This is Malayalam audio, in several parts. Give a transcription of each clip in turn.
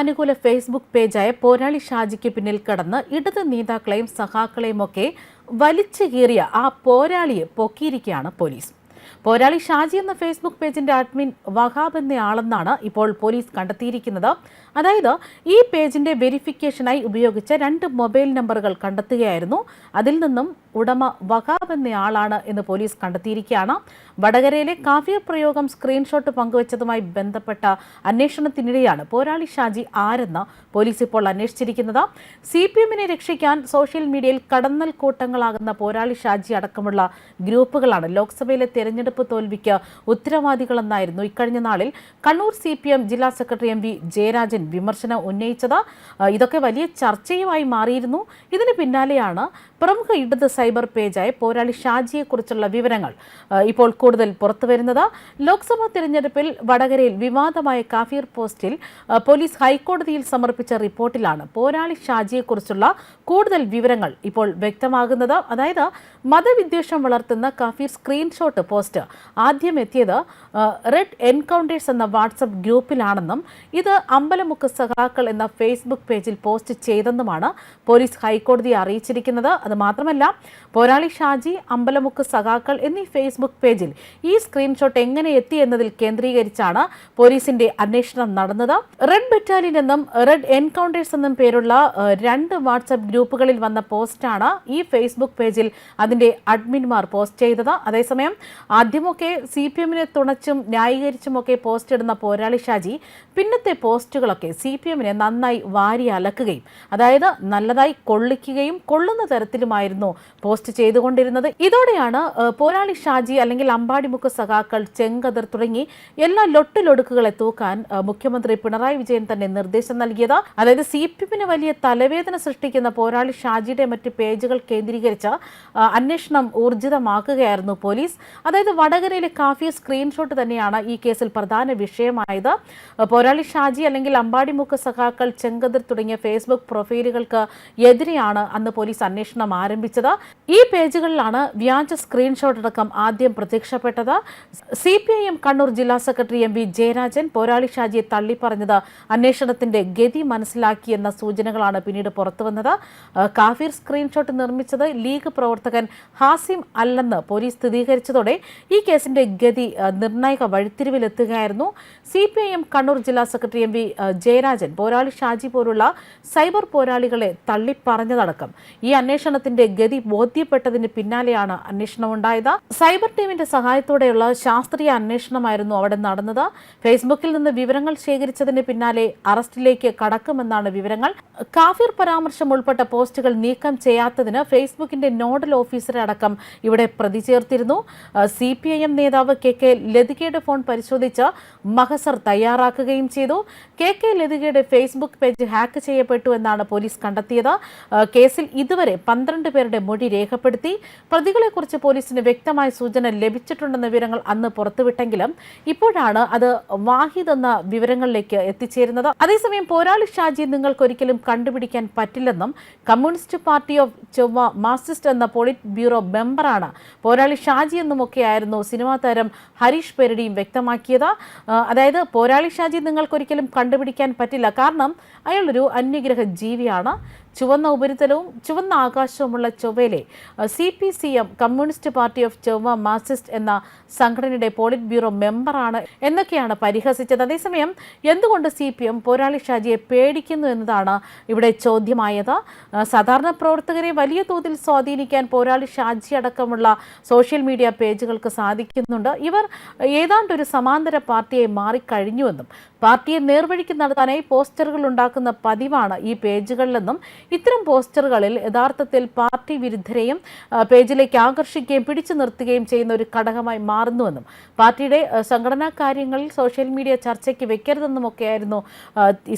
അനുകൂല ഫേസ്ബുക്ക് പേജായ പോരാളി ഷാജിക്ക് പിന്നിൽ കടന്ന് ഇടത് നേതാക്കളെയും സഹാക്കളെയും ഒക്കെ വലിച്ചു കീറിയ ആ പോരാളിയെ പൊക്കിയിരിക്കുകയാണ് പോലീസ്. പോരാളി ഷാജി എന്ന ഫേസ്ബുക്ക് പേജിന്റെ അഡ്മിൻ വഹാബ് എന്നയാളെന്നാണ് ഇപ്പോൾ പോലീസ് കണ്ടെത്തിയിരിക്കുന്നത്. അതായത് ഈ പേജിന്റെ വെരിഫിക്കേഷനായി ഉപയോഗിച്ച രണ്ട് മൊബൈൽ നമ്പറുകൾ കണ്ടെത്തുകയായിരുന്നു. അതിൽ നിന്നും ഉടമ വഹാബ് എന്നയാളാണ് എന്ന് പോലീസ് കണ്ടെത്തിയിരിക്കുകയാണ്. വടകരയിലെ കാഫിയ പ്രയോഗം സ്ക്രീൻഷോട്ട് പങ്കുവച്ചതുമായി ബന്ധപ്പെട്ട അന്വേഷണത്തിനിടെയാണ് പോരാളി ഷാജി ആരെന്ന് പോലീസ് ഇപ്പോൾ അന്വേഷിച്ചിരിക്കുന്നത്. സി പി എമ്മിനെ രക്ഷിക്കാൻ സോഷ്യൽ മീഡിയയിൽ കടന്നൽ കൂട്ടങ്ങളാകുന്ന പോരാളി ഷാജി അടക്കമുള്ള ഗ്രൂപ്പുകളാണ് ലോക്സഭയിലെ തെരഞ്ഞെടുപ്പ് തോൽവിക്ക് ഉത്തരവാദികളെന്നായിരുന്നു ഇക്കഴിഞ്ഞ നാളിൽ കണ്ണൂർ സി പി എം ജില്ലാ സെക്രട്ടറി എം വി ജയരാജൻ വിമർശനം ഉന്നയിച്ചത്. ഇതൊക്കെ വലിയ ചർച്ചയുമായി മാറിയിരുന്നു. ഇതിന് പിന്നാലെയാണ് പ്രമുഖ ഇടത് സൈബർ പേജായ പോരാളി ഷാജിയെക്കുറിച്ചുള്ള വിവരങ്ങൾ ഇപ്പോൾ കൂടുതൽ പുറത്തുവരുന്നത് ലോക്സഭാ തിരഞ്ഞെടുപ്പിൽ വടകരയിൽ വിവാദമായ കാഫീർ പോസ്റ്റിൽ പോലീസ് ഹൈക്കോടതിയിൽ സമർപ്പിച്ച റിപ്പോർട്ടിലാണ് പോരാളി ഷാജിയെക്കുറിച്ചുള്ള കൂടുതൽ വിവരങ്ങൾ ഇപ്പോൾ വ്യക്തമാകുന്നത്. അതായത് മതവിദ്വേഷം വളർത്തുന്ന കാഫീർ സ്ക്രീൻഷോട്ട് പോസ്റ്റ് ആദ്യം എത്തിയത് റെഡ് എൻകൗണ്ടേഴ്സ് എന്ന വാട്സപ്പ് ഗ്രൂപ്പിലാണെന്നും ഇത് അമ്പലമുക്ക് സഖാക്കൾ എന്ന ഫേസ്ബുക്ക് പേജിൽ പോസ്റ്റ് ചെയ്തെന്നുമാണ് പോലീസ് ഹൈക്കോടതിയെ അറിയിച്ചിരിക്കുന്നത്. അത് മാത്രമല്ല പോരാളി ഷാജി അമ്പലമുക്ക് സഖാക്കൾ എന്നീ ഫേസ്ബുക്ക് പേജിൽ ഈ സ്ക്രീൻഷോട്ട് എങ്ങനെ എത്തി എന്നതിൽ കേന്ദ്രീകരിച്ചാണ് പോലീസിന്റെ അന്വേഷണം നടന്നത്. റെഡ് ബറ്റാലിയൻ എന്നും റെഡ് എൻകൗണ്ടേഴ്സ് എന്നും പേരുള്ള രണ്ട് വാട്സപ്പ് ഗ്രൂപ്പുകളിൽ വന്ന പോസ്റ്റാണ് ഈ ഫേസ്ബുക്ക് പേജിൽ അതിന്റെ അഡ്മിൻമാർ പോസ്റ്റ് ചെയ്തത്. അതേസമയം ആദ്യമൊക്കെ സി പി എമ്മിനെ തുണച്ചും ന്യായീകരിച്ചുമൊക്കെ പോസ്റ്റ് ഇടുന്ന പോരാളി ഷാജി പിന്നത്തെ പോസ്റ്റുകളൊക്കെ സി പി എമ്മിനെ നന്നായി വാരി അലക്കുകയും അതായത് നല്ലതായി കൊള്ളിക്കുകയും കൊള്ളുന്ന തരത്തിലുമായിരുന്നു പോസ്റ്റ് ചെയ്തുകൊണ്ടിരുന്നത്. ഇതോടെയാണ് പോരാളി ഷാജി അല്ലെങ്കിൽ അമ്പാടിമുക്ക് സഖാക്കൾ ചെങ്കതിർ തുടങ്ങി എല്ലാ ലൊട്ടിലൊടുക്കുകളെ തൂക്കാൻ മുഖ്യമന്ത്രി പിണറായി വിജയൻ തന്നെ നിർദ്ദേശം നൽകിയത്. അതായത് സി പി എമ്മിന് വലിയ തലവേദന സൃഷ്ടിക്കുന്ന പോരാളി ഷാജിയുടെ മറ്റ് പേജുകൾ കേന്ദ്രീകരിച്ച് അന്വേഷണം ഊർജിതമാക്കുകയായിരുന്നു പോലീസ്. അതായത് വടകരയിലെ കാഫിയ സ്ക്രീൻഷോട്ട് തന്നെയാണ് ഈ കേസിൽ പ്രധാന വിഷയമായത്. പോരാളി ഷാജി അല്ലെങ്കിൽ അമ്പാടിമുക്ക് സഖാക്കൾ ചെങ്കതിർ തുടങ്ങിയ ഫേസ്ബുക്ക് പ്രൊഫൈലുകൾക്ക് എതിരെയാണ് അന്ന് പോലീസ് അന്വേഷണം ആരംഭിച്ചത്. ഈ പേജുകളിലാണ് വ്യാജ സ്ക്രീൻഷോട്ട് അടക്കം ആദ്യം പ്രത്യക്ഷപ്പെട്ടത്. C P I M Kannur ജില്ലാ സെക്രട്ടറി എം വി ജയരാജൻ പോരാളി ഷാജിയെ തള്ളിപ്പറഞ്ഞത് അന്വേഷണത്തിന്റെ ഗതി മനസ്സിലാക്കിയെന്ന സൂചനകളാണ് പിന്നീട് പുറത്തുവന്നത്. കാഫീർ സ്ക്രീൻഷോട്ട് നിർമ്മിച്ചത് ലീഗ് പ്രവർത്തകൻ ഹാസിം അല്ലെന്ന് പോലീസ് സ്ഥിരീകരിച്ചതോടെ ഈ കേസിന്റെ ഗതി നിർണായക വഴിത്തിരിവിലെത്തുകയായിരുന്നു. C P I M Kannur ജില്ലാ സെക്രട്ടറി എം വി ജയരാജൻ പോരാളി ഷാജി പോലുള്ള സൈബർ പോരാളികളെ തള്ളിപ്പറഞ്ഞതടക്കം ഈ അന്വേഷണത്തിന്റെ ഗതി ബോധ്യപ്പെട്ടതിന് പിന്നാലെയാണ് അന്വേഷണം ഉണ്ടായത്. സൈബർ ടീമിന്റെ സഹായത്തോടെയുള്ള ശാസ്ത്രീയ അന്വേഷണമായിരുന്നു അവിടെ നടന്നത്. ഫേസ്ബുക്കിൽ നിന്ന് വിവരങ്ങൾ ശേഖരിച്ചതിന് പിന്നാലെ അറസ്റ്റിലേക്ക് കടക്കുമെന്നാണ് വിവരങ്ങൾ. കാഫിർ പരാമർശം ഉൾപ്പെട്ട പോസ്റ്റുകൾ നീക്കം ചെയ്യാത്തതിന് ഫേസ്ബുക്കിന്റെ നോഡൽ ഓഫീസറെ അടക്കം ഇവിടെ പ്രതി ചേർത്തിരുന്നു സി പി ഐ എം നേതാവ് കെ കെ ലതികയുടെ ഫോൺ പരിശോധിച്ച് മഹസർ തയ്യാറാക്കുകയും ചെയ്തു. കെ കെ ലതികയുടെ ഫേസ്ബുക്ക് പേജ് ഹാക്ക് ചെയ്യപ്പെട്ടു എന്നാണ് പോലീസ് കണ്ടെത്തിയത്. കേസിൽ ഇതുവരെ പന്ത്രണ്ട് പേരുടെ മൊഴി രേഖപ്പെടുത്തി പ്രതികളെക്കുറിച്ച് പോലീസിന് വ്യക്തമായ സൂചന ലഭിച്ചിട്ടുണ്ടെന്ന വിവരങ്ങൾ അന്ന് പുറത്തുവിട്ടെങ്കിലും ഇപ്പോഴാണ് അത് വാഹിദ് എന്ന വിവരങ്ങളിലേക്ക് എത്തിച്ചേരുന്നത്. അതേസമയം പോരാളി ഷാജി നിങ്ങൾക്ക് ഒരിക്കലും കണ്ടുപിടിക്കാൻ പറ്റില്ലെന്നും കമ്മ്യൂണിസ്റ്റ് പാർട്ടി ഓഫ് ചൊവ്വ മാർസിസ്റ്റ് എന്ന പോളിറ്റ് ബ്യൂറോ മെമ്പറാണ് പോരാളി ഷാജി എന്നുമൊക്കെയായിരുന്നു സിനിമാ താരം ഹരീഷ് പെരടിയും വ്യക്തമാക്കിയത്. അതായത് പോരാളി ഷാജി നിങ്ങൾക്കൊരിക്കലും കണ്ടുപിടിക്കാൻ പറ്റില്ല. കാരണം അയാളൊരു അന്യഗ്രഹ ജീവിയാണ് ചുവന്ന ഉപരിതലവും ചുവന്ന ആകാശവുമുള്ള ചൊവ്വയിലെ C P C M communist party of ചൊവ്വ മാർസിസ്റ്റ് എന്ന സംഘടനയുടെ പോളിറ്റ് ബ്യൂറോ മെമ്പറാണ് എന്നൊക്കെയാണ് പരിഹസിച്ചത്. അതേസമയം എന്തുകൊണ്ട് സി പി എം പോരാളി ഷാജിയെ പേടിക്കുന്നു എന്നതാണ് ഇവിടെ ചോദ്യമായത്. സാധാരണ പ്രവർത്തകരെ വലിയ തോതിൽ സ്വാധീനിക്കാൻ പോരാളി ഷാജി അടക്കമുള്ള സോഷ്യൽ മീഡിയ പേജുകൾക്ക് സാധിക്കുന്നുണ്ട്. ഇവർ ഏതാണ്ട് ഒരു സമാന്തര പാർട്ടിയായി മാറിക്കഴിഞ്ഞുവെന്നും പാർട്ടിയെ നേർവഴിക്ക് നടത്താനായി പോസ്റ്ററുകൾ ഉണ്ടാക്കുന്ന പതിവാണ് ഈ പേജുകളിലെന്നും ഇത്തരം പോസ്റ്ററുകളിൽ യഥാർത്ഥത്തിൽ പാർട്ടി വിരുദ്ധരെയും പേജിലേക്ക് ആകർഷിക്കുകയും പിടിച്ചു നിർത്തുകയും ചെയ്യുന്ന ഒരു ഘടകമായി മാറുന്നുവെന്നും പാർട്ടിയുടെ സംഘടനാ കാര്യങ്ങളിൽ സോഷ്യൽ മീഡിയ ചർച്ചയ്ക്ക് വെക്കരുതെന്നുമൊക്കെയായിരുന്നു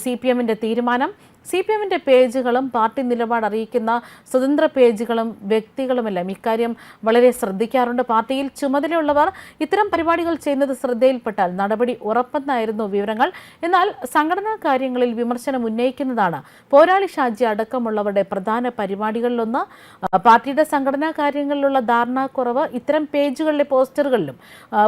സി പി എമ്മിന്റെ തീരുമാനം. സി പി എമ്മിന്റെ പേജുകളും പാർട്ടി നിലപാട് അറിയിക്കുന്ന സ്വതന്ത്ര പേജുകളും വ്യക്തികളുമെല്ലാം ഇക്കാര്യം വളരെ ശ്രദ്ധിക്കാറുണ്ട്. പാർട്ടിയിൽ ചുമതലയുള്ളവർ ഇത്തരം പരിപാടികൾ ചെയ്യുന്നത് ശ്രദ്ധയിൽപ്പെട്ടാൽ നടപടി ഉറപ്പെന്നായിരുന്നു വിവരങ്ങൾ. എന്നാൽ സംഘടനാ കാര്യങ്ങളിൽ വിമർശനം ഉന്നയിക്കുന്നതാണ്. പോരാളി ഷാജി അടക്കമുള്ളവരുടെ പ്രധാന പരിപാടികളിലൊന്ന്. പാർട്ടിയുടെ സംഘടനാ കാര്യങ്ങളിലുള്ള ധാരണാക്കുറവ് ഇത്തരം പേജുകളിലെ പോസ്റ്ററുകളിലും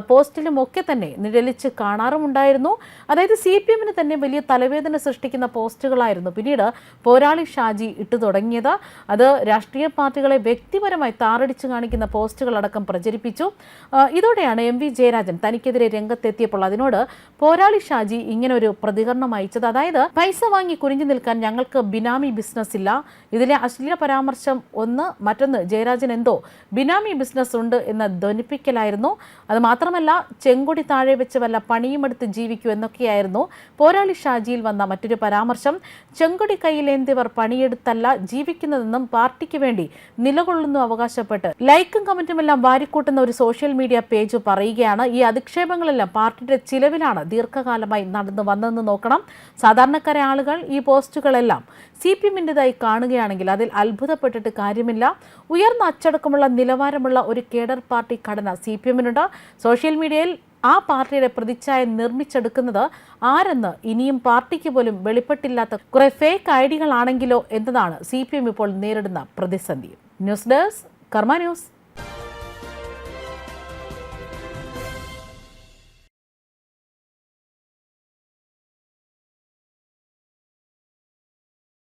പോസ്റ്റിലും ഒക്കെ തന്നെ നിഴലിച്ച് കാണാറുമുണ്ടായിരുന്നു. അതായത് സി പി എമ്മിന് തന്നെ വലിയ തലവേദന സൃഷ്ടിക്കുന്ന പോസ്റ്റുകളായിരുന്നു. പിന്നീട് പോരാളി ഷാജി ഇട്ടു തുടങ്ങിയത്. അത് രാഷ്ട്രീയ പാർട്ടികളെ വ്യക്തിപരമായി താറടിച്ചു കാണിക്കുന്ന പോസ്റ്റുകളടക്കം പ്രചരിപ്പിച്ചു. ഇതോടെയാണ് എം വി ജയരാജൻ തനിക്കെതിരെ രംഗത്തെത്തിയപ്പോൾ അതിനോട് പോരാളി ഷാജി ഇങ്ങനെ ഒരു പ്രതികരണം അയച്ചത്. അതായത് പൈസ വാങ്ങി കുനിഞ്ഞു നിൽക്കാൻ ഞങ്ങൾക്ക് ബിനാമി ബിസിനസ് ഇല്ല. ഇതിലെ അശ്ലീല പരാമർശം ഒന്ന് മറ്റൊന്ന് ജയരാജൻ എന്തോ ബിനാമി ബിസിനസ് ഉണ്ട് എന്ന ധ്വനിപ്പിക്കലായിരുന്നു. അത് മാത്രമല്ല ചെങ്കൊടി താഴെ വെച്ച് വല്ല പണിയുമെടുത്ത് ജീവിക്കൂ എന്നൊക്കെയായിരുന്നു പോരാളി ഷാജിയിൽ വന്ന മറ്റൊരു പരാമർശം. കയ്യിലേന്തിയവർ പണിയെടുത്തല്ല ജീവിക്കുന്നതെന്നും പാർട്ടിക്ക് വേണ്ടി നിലകൊള്ളുന്നു അവകാശപ്പെട്ട്. ലൈക്കും കമന്റുമെല്ലാം വാരിക്കൂട്ടുന്ന ഒരു സോഷ്യൽ മീഡിയ പേജ് പറയുകയാണ് ഈ അധിക്ഷേപങ്ങളെല്ലാം പാർട്ടിയുടെ ചിലവിലാണ് ദീർഘകാലമായി നടന്നു വന്നതെന്ന് നോക്കണം. സാധാരണക്കാരെ ആളുകൾ ഈ പോസ്റ്റുകളെല്ലാം സി പി എമ്മിന്റെതായി കാണുകയാണെങ്കിൽ അതിൽ അത്ഭുതപ്പെട്ടിട്ട് കാര്യമില്ല. ഉയർന്ന അച്ചടക്കമുള്ള നിലവാരമുള്ള ഒരു കേഡർ പാർട്ടി ഘടന സി പി എമ്മിനുണ്ട്. സോഷ്യൽ മീഡിയയിൽ ആ പാർട്ടിയുടെ പ്രതിച്ഛായ നിർമ്മിച്ചെടുക്കുന്നത് ആരെന്ന് ഇനിയും പാർട്ടിക്ക് പോലും വെളിപ്പെട്ടില്ലാത്ത കുറെ ഫേക്ക് ഐഡികളാണെങ്കിലോ എന്നതാണ് സി ഇപ്പോൾ നേരിടുന്ന പ്രതിസന്ധി. News desk Karma news.